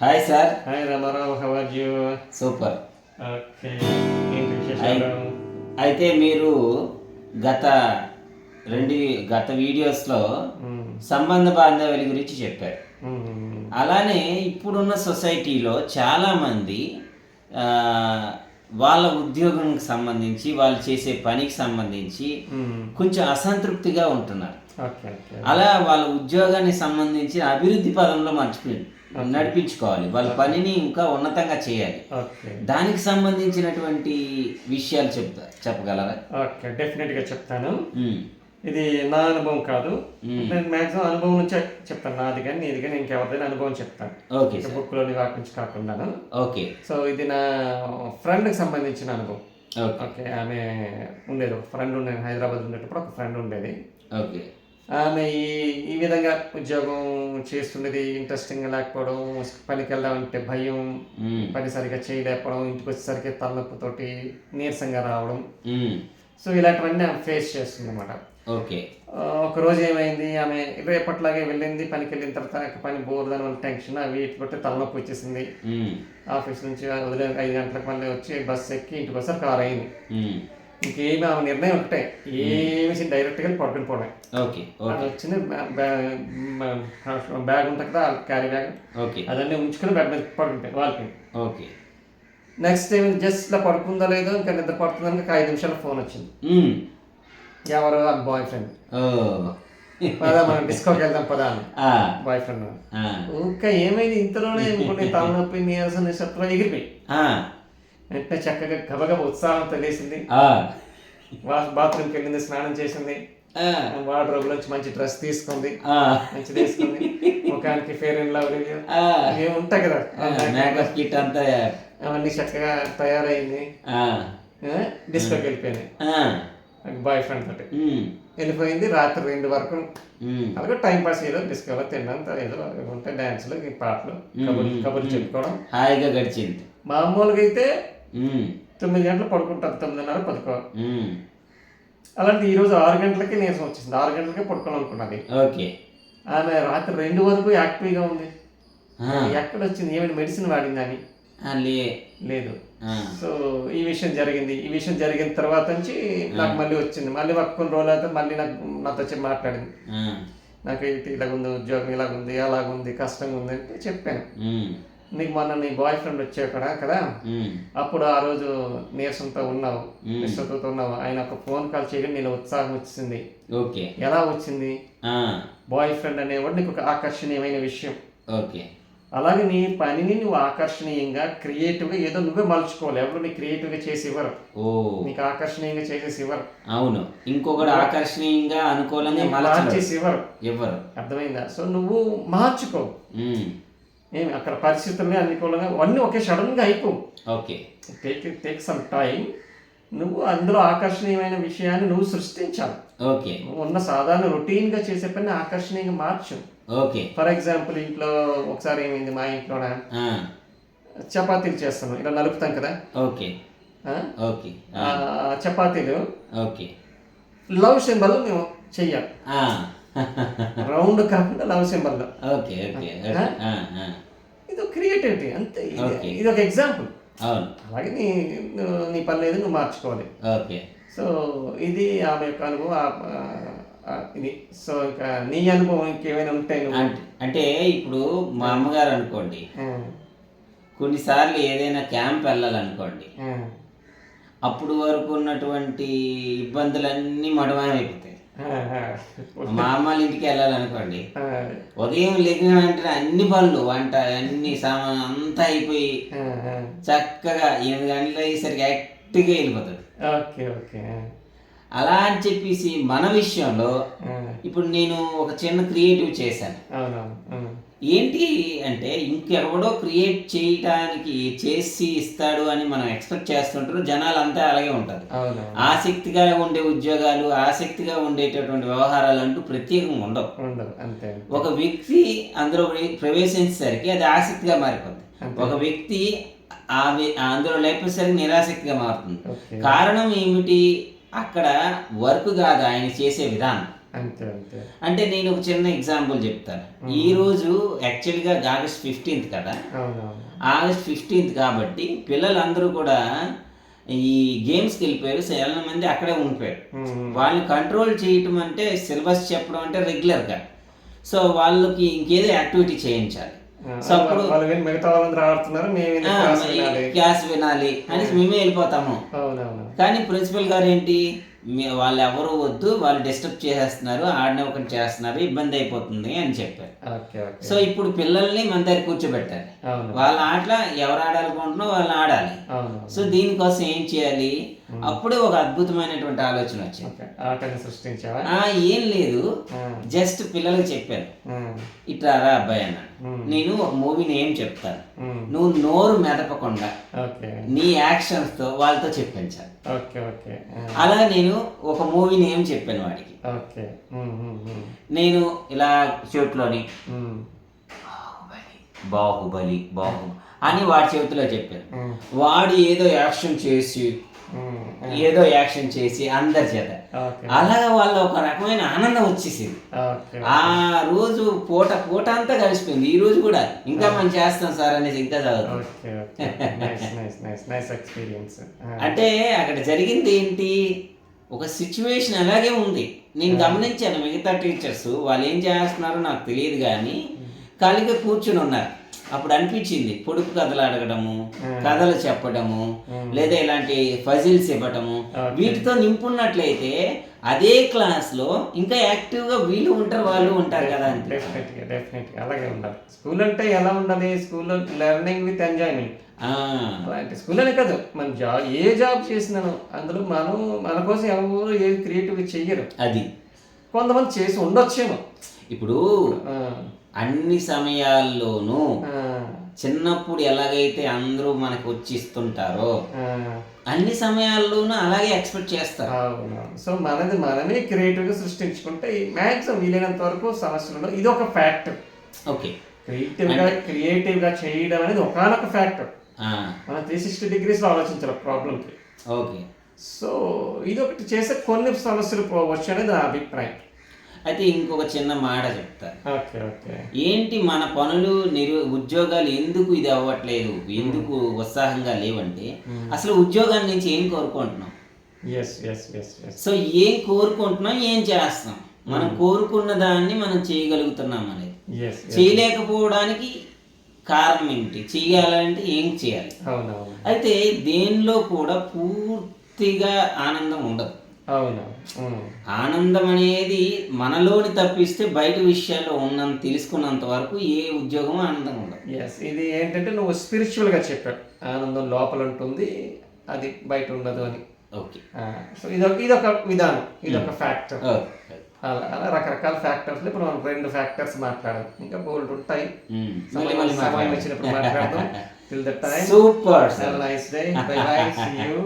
Hi sir hi Ramarao how are you super okay ఏంటి విశేషాలు అయితే మీరు గత రెండు గత వీడియోస్లో మ్మ్. సంబంధ బాంధవ్యాల గురించి చెప్పారు. మ్మ్. అలానే ఇప్పుడున్న సొసైటీలో చాలామంది వాళ్ళ ఉద్యోగంకి సంబంధించి వాళ్ళు చేసే పనికి సంబంధించి మ్మ్. కొంచెం అసంతృప్తిగా ఉంటున్నారు. అలా వాళ్ళ ఉద్యోగానికి సంబంధించి అభివృద్ధి పదంలో మర్చిపో నడిపించుకోవాలి. వాళ్ళ పనిని ఇంకా ఉన్నతంగా చేయాలి. ఓకే దానికి సంబంధించినటువంటి విషయాలు చెప్తా చెప్పగలరా? ఓకే డెఫినెట్గా చెప్తాను. ఇది నా అనుభవం కాదు. నేను మ్యాక్సిమం అనుభవం నుంచే చెప్తాను. నాది కానీ నీది కానీ ఇంకెవరిదైనా అనుభవం చెప్తాను. ఓకే బుక్లోని వాటి నుంచి కాకుండాను. ఓకే సో ఇది నా ఫ్రెండ్కి సంబంధించిన అనుభవం. ఓకే ఓకే ఆమె ఉండేది ఒక ఫ్రెండ్ ఉండేది హైదరాబాద్ ఉండేటప్పుడు ఒక ఫ్రెండ్ ఉండేది. ఓకే ఆమె ఈ ఈ విధంగా ఉద్యోగం చేస్తుండేది ఇంట్రెస్టింగ్ లేకపోవడం పనికి వెళ్దామంటే భయం. పని సరిగా చేయలేకపోవడం ఇంటికి వచ్చేసరికి తలనొప్పితోటి నీరసంగా రావడం. సో ఇలాంటివన్నీ ఆమె ఫేస్ చేస్తుంది అనమాట ఓకే ఒక రోజు ఏమైంది ఆమె రేపట్లాగే వెళ్ళింది పనికి వెళ్ళిన తర్వాత పని బోర్దని వల్ల టెన్షన్ అవి ఇటు బట్టి తలనొప్పి వచ్చేసింది. ఆఫీస్ నుంచి వదిలే ఐదు గంటలకు మళ్ళీ వచ్చి బస్సు ఎక్కి ఇంటికి వస్తారు కారు అయింది. ఇంకేమి ఆమె నిర్ణయం ఒకటే. ఏమి డైరెక్ట్గా వెళ్ళి పడుకుని పోవడం. ఓకే వచ్చింది బ్యా- బ్యా- బ్యాగ్ ఉంటుంది కదా క్యారీ బ్యాగ్. ఓకే. అదన్నీ ఉంచుకుని బెడ్ మీద పడుకుంటాయి వాళ్ళకి. ఓకే. నెక్స్ట్ టైం జస్ట్ ఇలా పడుకుందో లేదో ఇంకా నిద్ర పడుతుందని ఒక ఐదు నిమిషాలు ఫోన్ వచ్చింది. ఎవరు? ఆ బాయ్ ఫ్రెండ్ పదా మనం డిస్కోకి వెళ్దాం పదా బాయ్ ఫ్రెండ్ ఇంకా ఏమైంది ఇంతలోనే కొన్ని తలనొప్పి నీరసం నిశ్శబ్దం ఎగిరిపోయి. వెంటనే చక్కగా గబగబ ఉత్సాహంతో లేచింది. ఆ, వాష్ బాత్రూమ్కి వెళ్ళింది స్నానం చేసింది. వార్డ్రోబ్ నుంచి మంచి డ్రెస్ తీసుకుంది. మంచి తీసుకుంది ముఖానికి ఫేర్ అండ్ లవ్లీ ఉంటాయి కదా. మేకప్ కిట్ అంతా అవన్నీ చక్కగా తయారైంది. డిస్కోకి వెళ్ళిపోయింది ఆ, బాయ్ ఫ్రెండ్ తోటి. వెళ్ళిపోయింది రాత్రి రెండు వరకు. అలాగే టైం పాస్ ఏదో డిస్కోలో తిన్నంత ఏదో ఉంటే డ్యాన్స్లు ఈ పాటలు కబుర్లు కబుర్లు చెప్పుకోవడం. హాయిగా గడిచింది. మామూలుగా అయితే తొమ్మిది గంటలు పడుకుంటారు తొమ్మిదిన్నర పడుకో అలాంటి ఈరోజు ఆరు గంటలకి నీరసం వచ్చింది ఆరు గంటలకే పడుకోవాలనుకున్నది ఓకే. ఆమె రాత్రి రెండు వరకు యాక్టివ్గా ఉంది. ఎక్కడ వచ్చింది? ఏమైనా మెడిసిన్ వాడిందని ఆ, లే. లేదు. సో ఈ విషయం జరిగింది. ఈ విషయం జరిగిన తర్వాత నుంచి నాకు మళ్ళీ వచ్చింది. మళ్ళీ ఒక కొన్ని రోజులు అయితే మళ్ళీ నాకు నాతో వచ్చి మాట్లాడింది. నాకు ఇలాగుంది ఉద్యోగం ఇలాగుంది అలాగుంది కష్టంగా ఉంది అంటే చెప్పాను. నీకు మొన్న నీ బాయ్ ఫ్రెండ్ వచ్చావు కదా? కదా అప్పుడు ఆ రోజు నీరసంతో ఉన్నావు మ్మ్. నిశ్చతతో ఉన్నావు. ఆయన ఒక ఫోన్ కాల్ చేయడం నీలో ఉత్సాహం వచ్చింది. ఓకే. ఎలా వచ్చింది? బాయ్ ఫ్రెండ్ అనేవాడు నీకు ఒక ఆకర్షణీయమైన విషయం. ఓకే. అలాగే నీ పనిని నువ్వు ఆకర్షణీయంగా క్రియేటివ్గా ఏదో నువ్వే మలుచుకోవాలి. ఎవరు నీ క్రియేటివ్గా చేసి ఇవ్వరు ఓ. నీకు ఆకర్షణీయంగా చేసేసి ఇవ్వరు అవును ఇంకొకటి ఆకర్షణీయంగా మలచడం మార్చేసి ఇవ్వరు ఇవ్వరు అర్థమైందా? సో నువ్వు మార్చుకో. ఏమి అక్కడ పరిస్థితుల్ని అనుకూలంగా అన్నీ ఒకే సడన్గా అయిపో okay. Take take some time నువ్వు అందులో ఆకర్షణీయమైన విషయాన్ని నువ్వు సృష్టించాలి. ఓకే. నువ్వు ఉన్న సాధారణ రొటీన్గా చేసే పని ఆకర్షణీయంగా మార్చు. ఓకే. ఫర్ ఎగ్జాంపుల్ ఇంట్లో ఒకసారి ఏమైంది మా ఇంట్లోన? ఆ, చపాతీలు చేస్తాను ఇలా నలుపుతాం కదా? ఓకే? ఓకే. చపాతీలు. ఓకే. లవ్ సింబల్ మేము చెయ్యాలి. రౌండ్ కాకుండా లవ్ సింబల్ ఓకే ఓకే ఇది క్రియేటివిటీ అంతే ఇది- ఒక ఎగ్జాంపుల్. అవును. అలాగే నీ నీ పని లేదు నువ్వు మార్చుకోవాలి. ఓకే. సో ఇది ఆమె యొక్క అనుభవం ఇది. సో ఇంకా నీ అనుభవం ఇంకేమైనా ఉంటాయి అంటే ఇప్పుడు మా అమ్మగారు అనుకోండి. కొన్నిసార్లు ఏదైనా క్యాంప్ వెళ్ళాలనుకోండి. అప్పుడు వరకు ఉన్నటువంటి ఇబ్బందులన్నీ మడమాయమైపోతాయి. మా అమ్మాళ్ళ ఇంటికి వెళ్ళాలనుకోండి. ఉదయం లేచిన వెంటనే అన్ని పనులు వంట అన్ని సామాన్ అంతా అయిపోయి. చక్కగా ఎనిమిది గంటలు అయ్యేసరికి యాక్టివ్గా వెళ్ళిపోతుంది ఓకే ఓకే. అలా అని చెప్పేసి మన విషయంలో ఇప్పుడు నేను ఒక చిన్న క్రియేటివ్ చేశాను. ఏంటి అంటే ఇంకెవడో క్రియేట్ చేయడానికి చేసి ఇస్తాడు అని మనం ఎక్స్పెక్ట్ చేస్తుంటారు. జనాలు అంతా అలాగే ఉంటారు ఆసక్తిగా ఉండే ఉద్యోగాలు ఆసక్తిగా ఉండేటటువంటి వ్యవహారాలు అంటూ ప్రత్యేకంగా ఉండవు. అంతే ఒక వ్యక్తి అందులో ప్రవేశించేసరికి అది ఆసక్తిగా మారిపోతుంది. ఒక వ్యక్తి ఆ అందులో లేకపోయేసరికి నిరాసక్తిగా మారుతుంది. కారణం ఏమిటి? అక్కడ వర్క్ కాదు ఆయన చేసే విధానం. అంతే అంతే. అంటే నేను ఒక చిన్న ఎగ్జాంపుల్ చెప్తాను. ఈ రోజు యాక్చువల్గా ఆగస్ట్ ఫిఫ్టీన్త్ కదా? ఆగస్ట్ ఫిఫ్టీన్త్ కాబట్టి పిల్లలందరూ కూడా ఈ గేమ్స్కి వెళ్ళిపోయారు. చాలా మంది అక్కడే ఉండిపోయారు. ఉమ్, వాళ్ళని కంట్రోల్ చేయటం అంటే సిలబస్ చెప్పడం అంటే రెగ్యులర్గా సో వాళ్ళకి ఇంకేదో యాక్టివిటీ చేయించాలి. సో అప్పుడు మిగతా వాళ్ళందరూ ఆడుతున్నారు క్లాస్ వినాలి? అని మేమే వెళ్ళిపోతాము. కానీ ప్రిన్సిపల్ గారు ఏంటి వాళ్ళు ఎవరు వద్దు వాళ్ళు డిస్టర్బ్ చేసేస్తున్నారు ఆడనే ఒకటి చేస్తున్నారు ఇబ్బంది అయిపోతుంది అని చెప్పారు. సో ఇప్పుడు పిల్లల్ని మన దగ్గర కూర్చోబెట్టాలి. వాళ్ళ ఆటల ఎవరు ఆడాలనుకుంటున్నారో వాళ్ళు ఆడాలి. సో దీనికోసం ఏం చేయాలి? అప్పుడే ఒక అద్భుతమైనటువంటి ఆలోచన వచ్చింది. సృష్టించావా? ఆ ఏం లేదు. ఆ, జస్ట్ పిల్లలకి చెప్పాను. ఆ, ఇట్లా రా అబ్బాయి అన్నాడు. ఉమ్, నేను ఒక మూవీ నేమ్ చెప్తాను. నువ్వు నోరు మెదపకుండా ఓకే. నీ యాక్షన్స్తో వాళ్ళతో చెప్పించాలి ఓకే ఓకే. ఆ, అలా నేను ఒక మూవీ నేమ్ చెప్పాను వాడికి. నేను ఇలా చేతిలోని ఉమ్, బాహుబలి బాహు అని వాడి చేతిలో చెప్పాను ఉమ్, వాడు ఏదో యాక్షన్ చేసి ఏదో యాక్షన్ చేసి అందరి చేత. అలాగా వాళ్ళ ఒక రకమైన ఆనందం వచ్చేసింది. ఆ రోజు పూట పూట అంతా కలిసిపోయింది. ఈ రోజు కూడా ఇంకా మనం చేస్తాం సార్ అనేసి ఇంకా చదువుతాం. ఎక్స్పీరియన్స్ అంటే అక్కడ జరిగింది ఏంటి? ఒక సిచ్యువేషన్ అలాగే ఉంది. నేను గమనించాను మిగతా టీచర్స్ వాళ్ళు ఏం చేస్తున్నారో నాకు తెలియదు కానీ ఖాళీగా కూర్చుని ఉన్నారు. అప్పుడు అనిపించింది పొడుపు కథలు అడగడము కథలు చెప్పడము లేదా ఇలాంటి ఫజిల్స్ ఇవ్వడము Okay. వీటితో నింపున్నట్లయితే అదే క్లాస్లో ఇంకా యాక్టివ్గా వీళ్ళు ఉంటారు వాళ్ళు ఉంటారు కదా అలాగే ఉండాలి. స్కూల్ అంటే ఎలా ఉండాలి? స్కూల్లో లెర్నింగ్ విత్ ఎంజాయ్మెంట్ ఆ, అలాంటి స్కూల్ అనే కాదు. మన జాబ్ ఏ జాబ్ చేసినాను అందులో మనం మన కోసం ఎవరు ఏ క్రియేటివ్ చెయ్యరు. అది. కొంతమంది చేసి ఉండొచ్చేమో. ఇప్పుడు అన్ని సమయాల్లోనూ చిన్నప్పుడు ఎలాగైతే అందరూ మనకు వచ్చి ఇస్తుంటారో అన్ని సమయాల్లోనూ అలాగే ఎక్స్పెక్ట్ చేస్తారు. సో మనది మనమే క్రియేటివ్గా సృష్టించుకుంటే మ్యాక్సిమం వీలైనంత వరకు సమస్యలు ఉండవు. ఇది ఒక ఫ్యాక్టర్ ఓకే. క్రియేటివ్గా క్రియేటివ్గా చేయడం అనేది ఒకనొక ఫ్యాక్టర్ మనం త్రీ సిక్స్టీ డిగ్రీస్లో ఆలోచించాలి ప్రాబ్లంకి ఓకే. సో ఇది ఒకటి చేసే కొన్ని సమస్యలు పోవచ్చు అనేది నా అభిప్రాయం. అయితే ఇంకొక చిన్న మాట చెప్తా. ఏంటి మన పనులు నిరు ఉద్యోగాలు ఎందుకు ఇది అవ్వట్లేదు? ఎందుకు ఉత్సాహంగా లేవంటే అసలు ఉద్యోగాల నుంచి ఏం కోరుకుంటున్నాం? సో ఏం కోరుకుంటున్నాం ఏం చేస్తున్నాం? మనం కోరుకున్న దాన్ని మనం చేయగలుగుతున్నాం అనేది. చేయలేకపోవడానికి కారణం ఏంటి? చేయాలంటే ఏం చేయాలి? అయితే దేనిలో కూడా పూర్తిగా ఆనందం ఉండదు. ఉమ్. ఆనందం అనేది మనలోని తప్పిస్తే బయట విషయాల్లో ఉన్నంత తెలుసుకున్నంత వరకు ఏ ఉద్యోగం ఆనందం ఉండదు. ఎస్ ఇది ఏంటంటే నువ్వు స్పిరిచువల్గా చెప్పావు. ఆనందం లోపల ఉంటుంది అది బయట ఉండదు అని. ఓకే. సో ఇదొక ఇదొక విధానం ఇదొక ఫ్యాక్టర్ ఓకే అలా అలా రకరకాల ఫ్యాక్టర్స్ ఇప్పుడు మనం రెండు ఫ్యాక్టర్స్ మాట్లాడాం. ఇంకా బోల్డ్ ఉంటాయి. సమయం మాట్లాడదాం. వచ్చినప్పుడు మాట్లాడదాం. Till the time super nice day bye bye see you